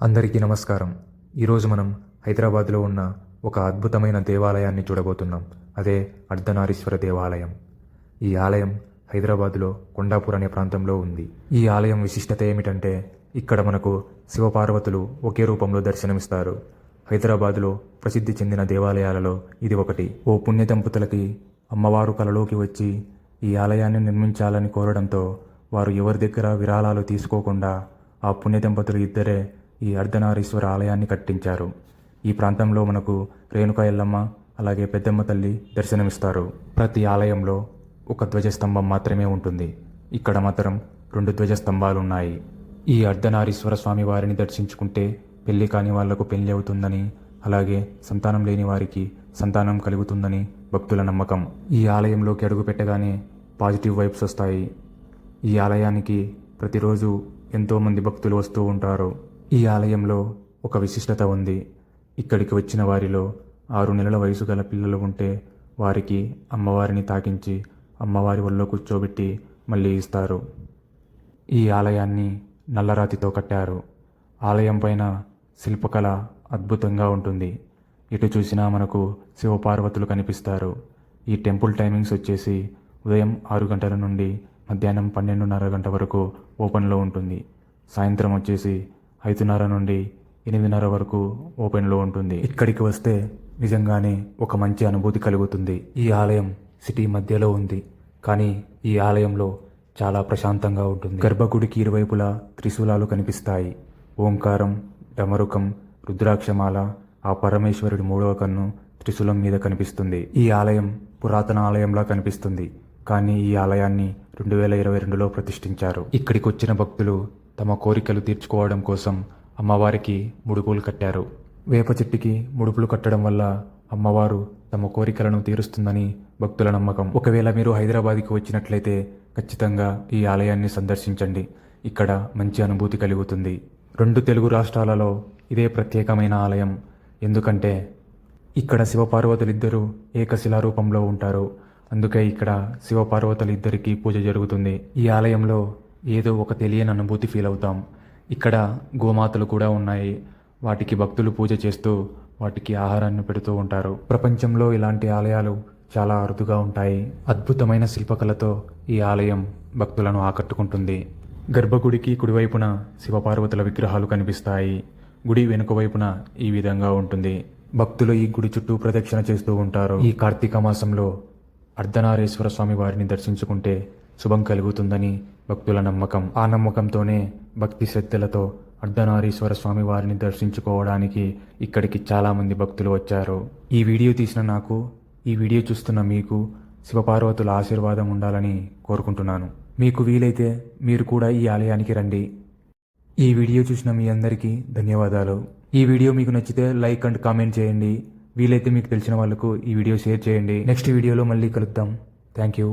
అందరికీ నమస్కారం. ఈరోజు మనం హైదరాబాద్లో ఉన్న ఒక అద్భుతమైన దేవాలయాన్ని చూడబోతున్నాం. అదే అర్ధనారీశ్వర దేవాలయం. ఈ ఆలయం హైదరాబాద్లో కొండాపూర్ అనే ప్రాంతంలో ఉంది. ఈ ఆలయం విశిష్టత ఏమిటంటే ఇక్కడ మనకు శివపార్వతులు ఒకే రూపంలో దర్శనమిస్తారు. హైదరాబాద్లో ప్రసిద్ధి చెందిన దేవాలయాలలో ఇది ఒకటి. ఓ పుణ్య దంపతులకి అమ్మవారు కలలోకి వచ్చి ఈ ఆలయాన్ని నిర్మించాలని కోరడంతో వారు ఎవరి దగ్గర విరాళాలు తీసుకోకుండా ఆ పుణ్య దంపతులు ఇద్దరే ఈ అర్ధనారీశ్వర ఆలయాన్ని కట్టించారు. ఈ ప్రాంతంలో మనకు రేణుక ఎల్లమ్మ అలాగే పెద్దమ్మ తల్లి దర్శనమిస్తారు. ప్రతి ఆలయంలో ఒక ధ్వజస్తంభం మాత్రమే ఉంటుంది. ఇక్కడ మాత్రం రెండు ధ్వజస్తంభాలు ఉన్నాయి ఈ అర్ధనారీశ్వర స్వామి వారిని దర్శించుకుంటే పెళ్ళి కాని వాళ్ళకు పెళ్ళి అవుతుందని అలాగే సంతానం లేని వారికి సంతానం కలుగుతుందని భక్తుల నమ్మకం. ఈ ఆలయంలోకి అడుగు పెట్టగానే పాజిటివ్ వైబ్స్ వస్తాయి. ఈ ఆలయానికి ప్రతిరోజు ఎంతోమంది భక్తులు వస్తూ ఉంటారు. ఈ ఆలయంలో ఒక విశిష్టత ఉంది. ఇక్కడికి వచ్చిన వారిలో ఆరు నెలల వయసు గల పిల్లలు ఉంటే వారికి అమ్మవారిని తాకించి అమ్మవారి ఒళ్ళో కూర్చోబెట్టి మళ్ళీ ఇస్తారు. ఈ ఆలయాన్ని నల్లరాతితో కట్టారు. ఆలయం పైన శిల్పకళ అద్భుతంగా ఉంటుంది. ఎటు చూసినా మనకు శివపార్వతులు కనిపిస్తారు. ఈ టెంపుల్ టైమింగ్స్ వచ్చేసి ఉదయం ఆరు గంటల నుండి మధ్యాహ్నం పన్నెండున్నర గంట వరకు ఓపెన్లో ఉంటుంది. సాయంత్రం వచ్చేసి ఐదున్నర నుండి ఎనిమిదిన్నర వరకు ఓపెన్లో ఉంటుంది. ఇక్కడికి వస్తే నిజంగానే ఒక మంచి అనుభూతి కలుగుతుంది. ఈ ఆలయం సిటీ మధ్యలో ఉంది. కానీ ఈ ఆలయంలో చాలా ప్రశాంతంగా ఉంటుంది. గర్భగుడికి ఇరువైపులా త్రిశూలాలు కనిపిస్తాయి. ఓంకారం డమరుకం రుద్రాక్షమాల ఆ పరమేశ్వరుడి మూడవ కన్ను త్రిశూలం మీద కనిపిస్తుంది. ఈ ఆలయం పురాతన ఆలయంలా కనిపిస్తుంది. కానీ ఈ ఆలయాన్ని రెండు వేల ఇరవై రెండులో ప్రతిష్ఠించారు. ఇక్కడికి వచ్చిన భక్తులు తమ కోరికలు తీర్చుకోవడం కోసం అమ్మవారికి ముడుపులు కట్టారు. వేప చెట్టుకి ముడుపులు కట్టడం వల్ల అమ్మవారు తమ కోరికలను తీరుస్తుందని భక్తుల నమ్మకం. ఒకవేళ మీరు హైదరాబాద్కి వచ్చినట్లయితే ఖచ్చితంగా ఈ ఆలయాన్ని సందర్శించండి. ఇక్కడ మంచి అనుభూతి కలుగుతుంది. రెండు తెలుగు రాష్ట్రాలలో ఇదే ప్రత్యేకమైన ఆలయం. ఎందుకంటే ఇక్కడ శివపార్వతులిద్దరూ ఏకశిలా రూపంలో ఉంటారు. అందుకే ఇక్కడ శివపార్వతులు ఇద్దరికీ పూజ జరుగుతుంది. ఈ ఆలయంలో ఏదో ఒక తెలియని అనుభూతి ఫీల్ అవుతాం. ఇక్కడ గోమాతలు కూడా ఉన్నాయి. వాటికి భక్తులు పూజ చేస్తూ వాటికి ఆహారాన్ని పెడుతూ ఉంటారు. ప్రపంచంలో ఇలాంటి ఆలయాలు చాలా అరుదుగా ఉంటాయి. అద్భుతమైన శిల్పకళతో ఈ ఆలయం భక్తులను ఆకట్టుకుంటుంది. గర్భగుడికి కుడివైపున శివపార్వతుల విగ్రహాలు కనిపిస్తాయి. గుడి వెనుక వైపున ఈ విధంగా ఉంటుంది. భక్తులు ఈ గుడి చుట్టూ ప్రదక్షిణ చేస్తూ ఉంటారు. ఈ కార్తీక మాసంలో అర్ధనారేశ్వర స్వామి వారిని దర్శించుకుంటే శుభం కలుగుతుందని భక్తుల నమ్మకం. ఆ నమ్మకంతోనే భక్తి శ్రద్ధలతో అర్ధనారీశ్వర స్వామి వారిని దర్శించుకోవడానికి ఇక్కడికి చాలామంది భక్తులు వచ్చారు. ఈ వీడియో తీసిన నాకు ఈ వీడియో చూస్తున్న మీకు శివపార్వతుల ఆశీర్వాదం ఉండాలని కోరుకుంటున్నాను. మీకు వీలైతే మీరు కూడా ఈ ఆలయానికి రండి. ఈ వీడియో చూసిన మీ అందరికీ ధన్యవాదాలు. ఈ వీడియో మీకు నచ్చితే లైక్ అండ్ కామెంట్ చేయండి. వీలైతే మీకు తెలిసిన వాళ్ళకు ఈ వీడియో షేర్ చేయండి. నెక్స్ట్ వీడియోలో మళ్ళీ కలుద్దాం. Thank you.